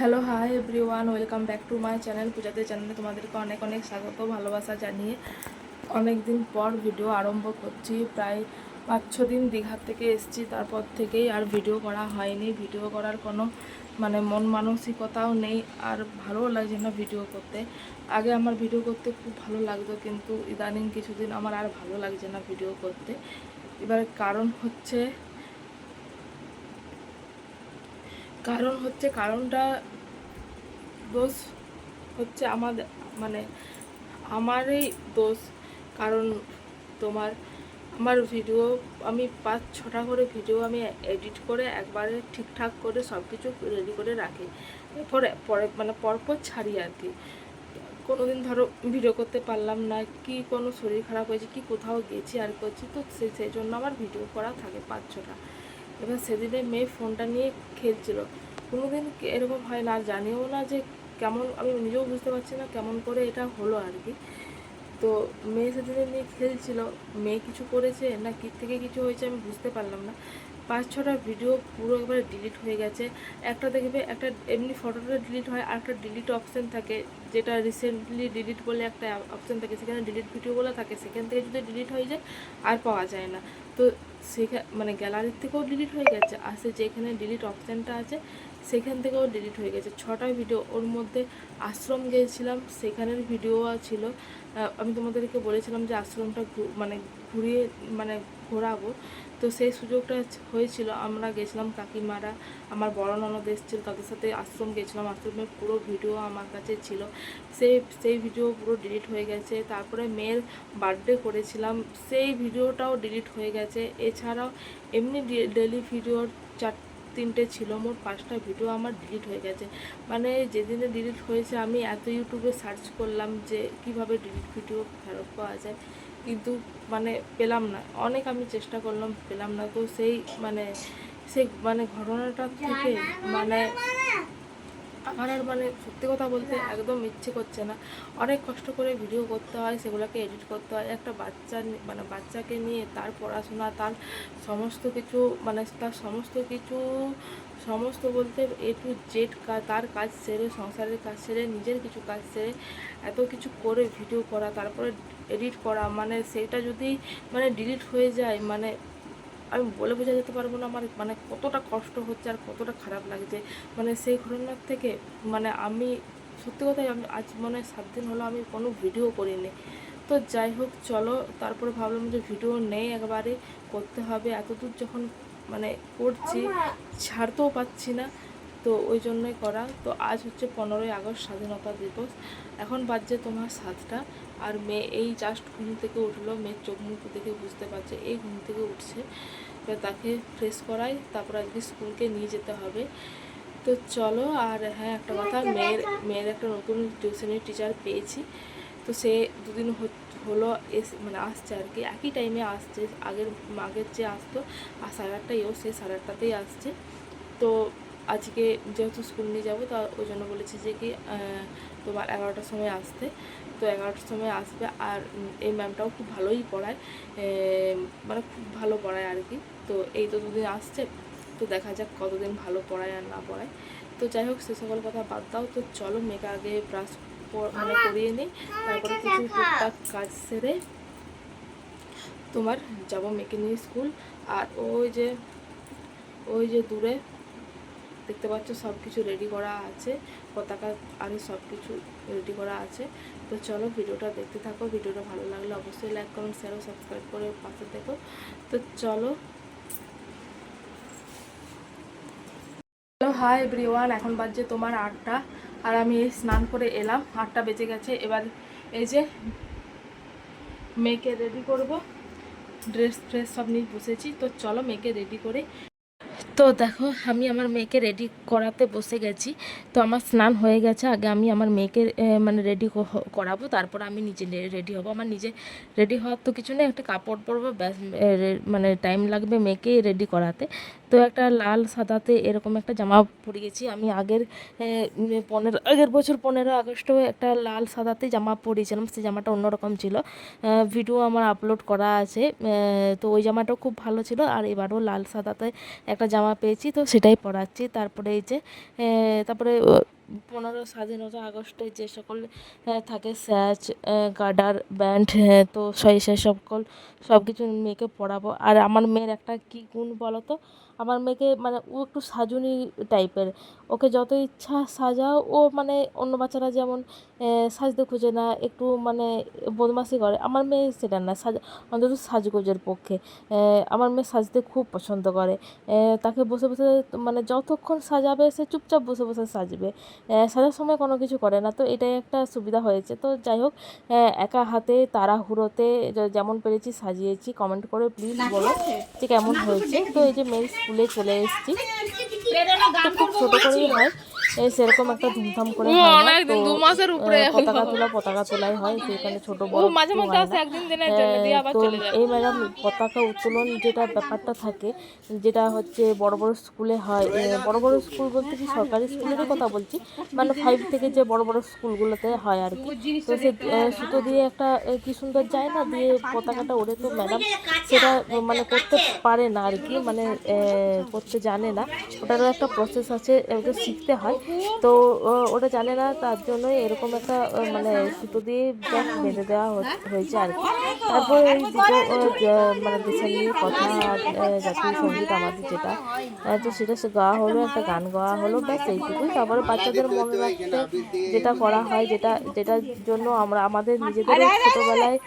Hello, hi everyone, welcome back to my channel পূজাতে চ্যানেলে তোমাদেরকে অনেক অনেক স্বাগত, ভালোবাসা জানিয়ে অনেক দিন পর ভিডিও আরম্ভ করছি। প্রায় পাঁচ, ছ দিন দীঘার থেকে এসেছি, তারপর থেকেই আর ভিডিও করা হয়নি। ভিডিও করার কোনো মানে মন মানসিকতাও নেই, আর ভালোও লাগছে না ভিডিও করতে। আগে আমার ভিডিও করতে খুব ভালো লাগতো, কিন্তু ইদানিং কিছুদিন আমার আর ভালো লাগছে না ভিডিও করতে। এবার কারণ হচ্ছে কারণ হচ্ছে, কারণটা দোষ হচ্ছে আমাদের মানে আমারই দোষ। কারণ তোমার, আমার ভিডিও আমি পাঁচ ছটা করে ভিডিও আমি এডিট করে একবারে ঠিকঠাক করে সব কিছু রেডি করে রাখি। পরে পরে মানে পরপর ছাড়ি আর কি। কোনো দিন ধরো ভিডিও করতে পারলাম না, কি কোনো শরীর খারাপ হয়েছে, কি কোথাও গেছি আর করছি, তো সেই সেই জন্য আমার ভিডিও করা থাকে পাঁচ ছটা। এবার সেদিনে মেয়ে ফোনটা নিয়ে খেলছিল। কোনো দিন এরকম হয় না জানিও না যে কেমন, আমি নিজেও বুঝতে পারছি না কেমন করে এটা হলো আর কি। তো মেয়ে সেদিনে নিয়ে খেলছিল, মেয়ে কিছু করেছে না কি থেকে কিছু হয়েছে আমি বুঝতে পারলাম না। পাঁচ ছটা ভিডিও পুরো একবারে ডিলিট হয়ে গেছে। একটা দেখবে একটা এমনি ফটোটা ডিলিট হয় আর একটা ডিলিট অপশান থাকে, যেটা রিসেন্টলি ডিলিট বলে একটা অপশান থাকে, সেখানে ডিলিট ভিডিওগুলো থাকে, সেখান থেকে যদি ডিলিট হয়ে যায়, আর পাওয়া যায় না। তো সেখানে মানে গ্যালারির থেকেও ডিলিট হয়ে গেছে। আর সে যেখানে ডিলিট অপশানটা আছে, সেখান থেকেও ডিলিট হয়ে গেছে। ছটা ভিডিও ওর মধ্যে আশ্রম গিয়েছিলাম, সেখানের ভিডিও ছিল। আমি তোমাদেরকে বলেছিলাম যে আশ্রমটা মানে ঘুরিয়ে মানে ঘোরাবো। তো সেই সুযোগটা হয়েছিল, আমরা গেছিলাম কাকিমারা, আমার বড় ননদ এসেছিল, তাদের সাথে আশ্রম গেছিলাম আশ্রমের পুরো ভিডিও আমার কাছে ছিল। সেই সেই ভিডিও পুরো ডিলিট হয়ে গেছে, তারপরে মেয়ের বার্থডে করেছিলাম, সেই ভিডিওটাও ডিলিট হয়ে গেছে। এছাড়াও এমনি ডেলি ভিডিওর চার, তিনটে ছিল, মোট পাঁচটা ভিডিও আমার ডিলিট হয়ে গেছে। মানে যেদিনে ডিলিট হয়েছে, আমি এত ইউটিউবে সার্চ করলাম যে কীভাবে ডিলিট ভিডিও ফেরত পাওয়া যায়। কিন্তু মানে পেলাম না। অনেক আমি চেষ্টা করলাম, পেলাম না। তো সেই মানে সেই মানে ঘটনাটা থেকে মানে আমার আর মানে সত্যি কথা বলতে একদম ইচ্ছে করছে না। অনেক কষ্ট করে ভিডিও করতে হয়, সেগুলোকে এডিট করতে হয়। একটা বাচ্চা মানে বাচ্চাকে নিয়ে তার পড়াশোনা, তার সমস্ত কিছু মানে তার সমস্ত কিছু সমস্ত বলতে এ টু জেড তার কাজ সেরে, সংসারের কাজ সেরে, নিজের কিছু কাজ সেরে, এত কিছু করে ভিডিও করা, তারপরে এডিট করা মানে সেটা যদি মানে ডিলিট হয়ে যায় মানে আমি বলে বোঝা যেতে পারব না আমার মানে কতটা কষ্ট হচ্ছে আর কতটা খারাপ লাগছে। মানে সেই ঘটনার থেকে মানে আমি সত্যি কথাই আমি আজ মনে হয় সাত দিন হলো আমি কোনো ভিডিও করিনি। তো যাই হোক, চলো, তারপরে ভাবলাম যে ভিডিও নেই একবারে, করতে হবে। এতদূর যখন মানে করছি ছাড়তেও পাচ্ছি না। তো ওই জন্যই করা। তো আজ হচ্ছে পনেরোই আগস্ট, স্বাধীনতা দিবস। এখন বাজছে তোমার সাতটা। আর মেয়ে এই জাস্ট ঘুম থেকে উঠল। মেয়ের চোখ মুখ দেখে বুঝতে পারছে, এই ঘুম থেকে উঠছে। এবার তাকে ফ্রেশ করাই। তারপর আজকে স্কুলকে নিয়ে যেতে হবে। তো চলো, আর হ্যাঁ একটা কথা। মেয়ের মেয়ের একটা নতুন টিউশনের টিচার পেয়েছি। তো সে দুদিন হত- হলো এস মানে আসছে আর কি। একই টাইমে আসছে, আগের আগের যে আসতো, আর সাড়ে আটটায়ও সে সাড়ে আটটাতেই আসছে। তো আজকে যেহেতু স্কুল নিয়ে যাব, তা ওই জন্য বলেছি যে কি তোমার এগারোটার সময় আসতে। তো এগারোটার সময় আসবে, আর এই ম্যামটাও খুব ভালোই পড়ায় মানে খুব ভালো পড়ায় আর কি। তো এই তো দুদিন আসছে, তো দেখা যাক কতদিন ভালো পড়ায় আর না পড়ায়। তো যাই হোক, সে সকল কথা বাদ দাও। তো চলো, মেয়েকে আগে ব্রাশ মানে করিয়ে নিই। তারপরে কিছু টুকটাক কাজ সেরে তোমার যাব মেয়েকে নিয়ে স্কুল। আর ওই যে ওই যে দূরে দেখতে পাচ্ছ সব কিছু রেডি করা আছে। পতাকা আর সব কিছু রেডি করা আছে। তো চলো ভিডিওটা দেখতে থাকো। ভিডিওটা ভালো লাগলে অবশ্যই লাইক কমেন্ট শেয়ার সাবস্ক্রাইব করে পাশে দেখো তো চলো। হ্যালো হাই এভরিওয়ান এখন বাজছে তোমার আটটা। আর আমি স্নান করে এলাম আটটা বেজে গেছে। এবার এই যে মেয়েকে রেডি করব। ড্রেস ফ্রেস সব নিয়ে বসেছি। তো চলো মেয়েকে রেডি করে তো দেখো, আমি আমার মেয়েকে রেডি করাতে বসে গেছি। তো আমার স্নান হয়ে গেছে, আগে আমি আমার মেয়েকে মানে রেডি করাবো, তারপর আমি নিজে রেডি হব। আমার নিজে রেডি হওয়ার তো কিছু নেই, একটা কাপড় পরবো, ব্যাস মানে টাইম লাগবে মেয়েকে রেডি করাতে। তো একটা লাল সাদাতে এরকম একটা জামা পরিয়েছি আমি আগের পনেরো, আগের বছর পনেরো আগস্টেও একটা লাল সাদাতে জামা পরিয়েছিলাম সেই জামাটা অন্যরকম ছিল। ভিডিও আমার আপলোড করা আছে তো ওই জামাটাও খুব ভালো ছিল, আর এবারও লাল সাদাতে একটা জামা জামা পেয়েছি, তো সেটাই পড়াচ্ছি। তারপরে এই যে তারপরে পনেরো স্বাধীনতা আগস্টে যে সকল থাকে স্যাচ গার্ডার, ব্যান্ড তো সেই সে সকল সব কিছু মেয়েকে পড়াবো। আর আমার মেয়ের একটা কী গুণ বলো তো আমার মেয়েকে মানে ও একটু সাজুনি টাইপের। ওকে যত ইচ্ছা সাজাও ও মানে অন্য বাচ্চারা যেমন সাজতে খোঁজে না একটু মানে বদমাশি করে। আমার মেয়ে সেটা না সাজা অন্তত সাজগোজের পক্ষে। আমার মেয়ে সাজতে খুব পছন্দ করে। তাকে বসে বসে মানে যতক্ষণ সাজাবে সে চুপচাপ বসে বসে সাজবে। সাজার সময় কোনো কিছু করে না তো এটাই একটা সুবিধা হয়েছে। তো যাই হোক একা হাতে তাড়াহুড়োতে যেমন পেরেছি সাজিয়েছি। কমেন্ট করে প্লিজ বলো যে কেমন হয়েছে। তো এই যে মেয়ের স্কুলে চলে এসেছি। খুব ছোট করেই হয়। এই সেরকম একটা ধুমধাম করে হয় না দু মাসের উপরে পতাকা তোলা পতাকা তোলাই হয় সেখানে ছোট বড় ও মাঝে মধ্যে আসে একদিন দিনের জন্য দিয়ে আবার তো চলে যায়। এই ম্যাডাম পতাকা উত্তোলন যেটা ব্যাপারটা থাকে যেটা হচ্ছে বড় বড় স্কুলে হয় বড় বড় স্কুল বলতে কি সরকারি স্কুলেরই কথা বলছি মানে ফাইভ থেকে যে বড় বড় স্কুলগুলোতে হয় আর কি। তো সে সুতো দিয়ে একটা কি সুন্দর যায় না দিয়ে পতাকাটা ওড়ে তো ম্যাডাম সেটা মানে করতে পারে না আর কি মানে করতে জানে না। ওটারও একটা প্রসেস আছে ওটা শিখতে হয়। তো ওটা জানে না, তার জন্যই এরকম একটা মানে সুতো দিয়ে বেঁধে দেওয়া হয়েছে আর কি। তারপর এই দুটো মানে দেশালি কথা জাতীয় সংগীত আমাদের যেটা। তো সেটা সে গাওয়া হলো, একটা গান গাওয়া হলো, ব্যাস এইটুকুই। তারপরে বাচ্চাদের মনে রাখতে যেটা করা হয়, যেটা, যেটার জন্য আমরা, আমাদের নিজেদের ছোটোবেলায়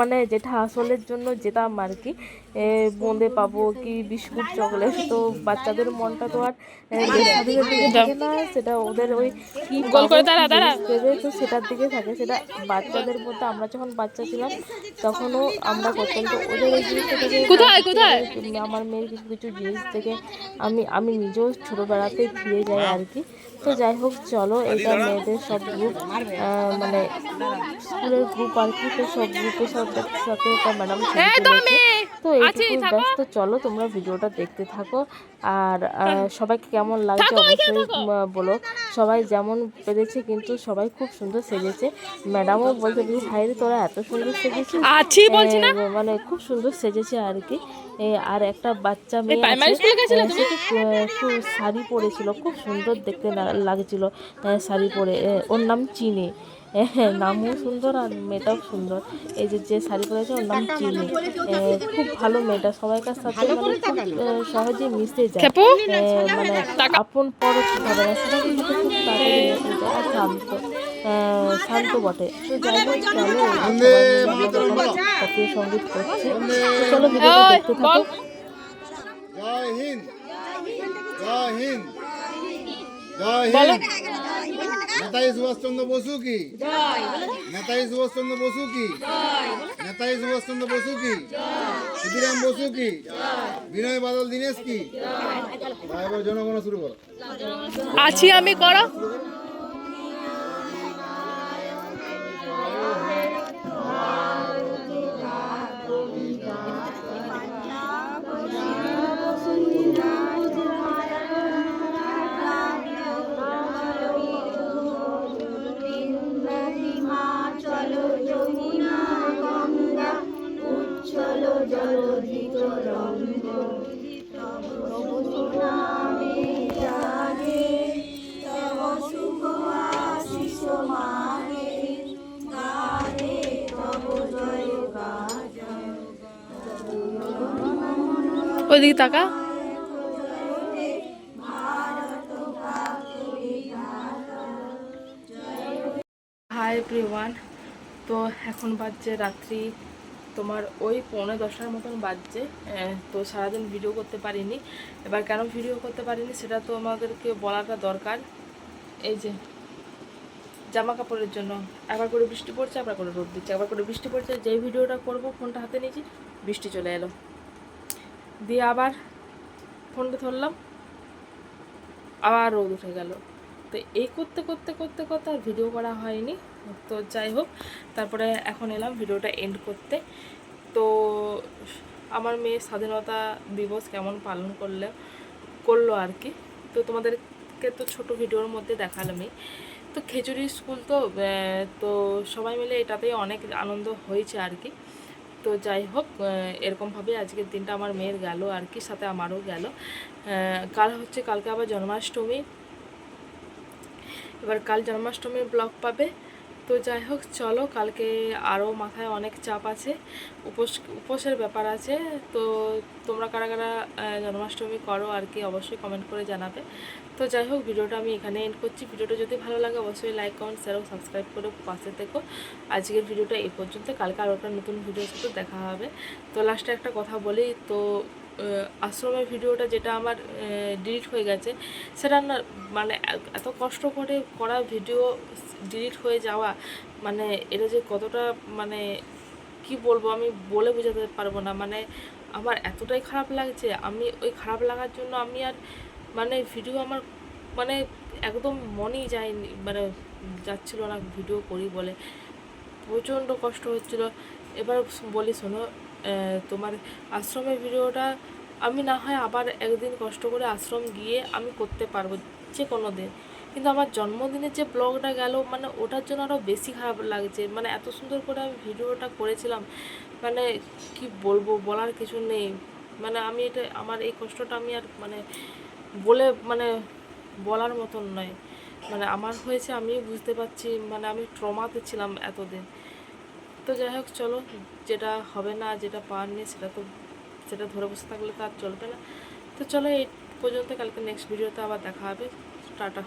মানে যেটা আসলের জন্য যেতাম আর কি। বোঁদে পাবো কি, বিস্কুট, চকলেট, তো বাচ্চাদের মনটা তো আর না সেটা ওদের ওই কি গোল করে তারা দেবে তো সেটার দিকে থাকে। সেটা বাচ্চাদের মধ্যে আমরা যখন বাচ্চা ছিলাম তখনও আমরা করতাম। তো ওদের ওই জিনিসটা থেকে কোথায়, কোথায়? আমার মেয়ের কিছু কিছু জিনিস থেকে আমি আমি নিজেও ছোটোবেলাতেই ফিরে যাই আর কি। তো যাই হোক চলো এটা মেয়েদের সব গ্রুপ মানে স্কুলের গ্রুপ আর কি তো সব গ্রুপের সাথে সাথে একটা ম্যাডাম তো এইটুকুই ব্যাস তো চলো তোমরা ভিডিওটা দেখতে থাকো। আর সবাইকে কেমন লাগছে অবশ্যই বলো। সবাই যেমন পেরেছে কিন্তু সবাই খুব সুন্দর সেজেছে। ম্যাডামও বলতে যে ভাই রে, তোরা এত সুন্দর সেজেছিস? মানে খুব সুন্দর সেজেছে আর কি। আর একটা বাচ্চা মেয়ে শাড়ি পরেছিল খুব সুন্দর দেখতে লাগছিল শাড়ি পরে ওর নাম চিনে। হ্যাঁ, নামও সুন্দর আর মেয়েটাও সুন্দর। এই যে যে শাড়ি পরেছে ওর নাম চিনি। খুব ভালো মেয়েটা সবাইকার সাথে মানে খুব সহজে মিশে যায়। মানে আপন পর না সেটা কিন্তু খুব তাড়াতাড়ি মিশে যায় আর শান্ত শান্ত বটে। তো যাই হোক চলো সবাই মিলে আমরা যখন জাতীয় সংগীত করছে। চলো ভিডিওটা দেখতে থাকো। জয় হিন্দ। জয় হিন্দ। জয় হিন্দ। নেতাজি সুভাষচন্দ্র বসু কি? নেতাজি সুভাষচন্দ্র বসু কি? নেতাজি সুভাষচন্দ্র বসু কি? ক্ষুদিরাম বসু কি? বিনয় বাদল দীনেশ কি? জনগণ শুরু করো। আছি আমি করো। ওইদিকে তাকা। হাই এভরিওয়ান তো এখন বাজছে রাত্রি তোমার ওই পৌনে দশটার মতন বাজছে তো সারাদিন ভিডিও করতে পারিনি। এবার কেন ভিডিও করতে পারিনি সেটা তো আমাদেরকে বলাটা দরকার। এই যে জামা কাপড়ের জন্য। একবার করে বৃষ্টি পড়ছে, একবার করে রোদ দিচ্ছে। একবার করে বৃষ্টি পড়ছে, যেই ভিডিওটা করব, ফোনটা হাতে নিয়েছি, বৃষ্টি চলে এলো। দিয়ে আবার ফোনটা ধরলাম, আবার রোদ উঠে গেল। তো এই করতে করতে করতে করতে আর ভিডিও করা হয়নি। তো যাই হোক, তারপরে এখন এলাম ভিডিওটা এন্ড করতে। তো আমার মেয়ে স্বাধীনতা দিবস কেমন পালন করলে, করল আর কি। তো তোমাদেরকে তো ছোট ভিডিওর মধ্যে দেখালামই। তো খিচুড়ি স্কুল তো তো সবাই মিলে এটাতেই অনেক আনন্দ হয়েছে আর কি। তো যাই হোক এরকমভাবে আজকের দিনটা আমার মেয়ের গেল আর কি, সাথে আমারও গেল। কাল হচ্ছে, কালকে আবার জন্মাষ্টমী। এবার কাল জন্মাষ্টমীর ব্লগ পাবে। তো যাই হোক, চলো, কালকে আরও মাথায় অনেক চাপ আছে, উপোস, উপোসের ব্যাপার আছে, তো তোমরা কারা কারা জন্মাষ্টমী করো আর কি অবশ্যই কমেন্ট করে জানাবে। তো যাই হোক, ভিডিওটা আমি এখানে এন্ড করছি। ভিডিওটা যদি ভালো লাগে, অবশ্যই লাইক কমেন্ট শেয়ার ও সাবস্ক্রাইব করে পাশে থেকো। আজকের ভিডিওটা এই পর্যন্ত। কালকে আরও একটা নতুন ভিডিওর সাথে দেখা হবে। তো লাস্টে একটা কথা বলি, তো আশ্রমের ভিডিওটা যেটা আমার ডিলিট হয়ে গেছে, সেটা না মানে এত কষ্ট করে করা ভিডিও ডিলিট হয়ে যাওয়া মানে এটা যে কতটা মানে কি বলব, আমি বলে বোঝাতে পারব না। মানে আমার এতটাই খারাপ লাগছে, আমি ওই খারাপ লাগার জন্য আমি আর মানে ভিডিও আমার মানে একদম মনেই যায়নি মানে যাচ্ছিল না ভিডিও করি বলে। প্রচণ্ড কষ্ট হচ্ছিল। এবার বলি, শোনো তোমার আশ্রমের ভিডিওটা, আমি না হয় আবার একদিন কষ্ট করে আশ্রম গিয়ে আমি করতে পারব যে কোনো দিন। কিন্তু আমার জন্মদিনের যে ব্লগটা গেল মানে ওটার জন্য আরও বেশি খারাপ লাগছে। মানে এত সুন্দর করে আমি ভিডিওটা করেছিলাম মানে কি বলব, বলার কিছু নেই। মানে আমি এটা, আমার এই কষ্টটা আমি আর মানে বলে মানে বলার মতন নয়। মানে আমার হয়েছে আমি বুঝতে পারছি মানে আমি ট্রমাতে ছিলাম এতদিন। তো যাই হোক, চলো, যেটা হবে না, যেটা পাওয়ার নেই, সেটা তো, সেটা ধরে বসে থাকলে তো আর চলবে না। তো চলো, এই পর্যন্ত, কালকে নেক্সট ভিডিওতে আবার দেখা হবে। টাটা।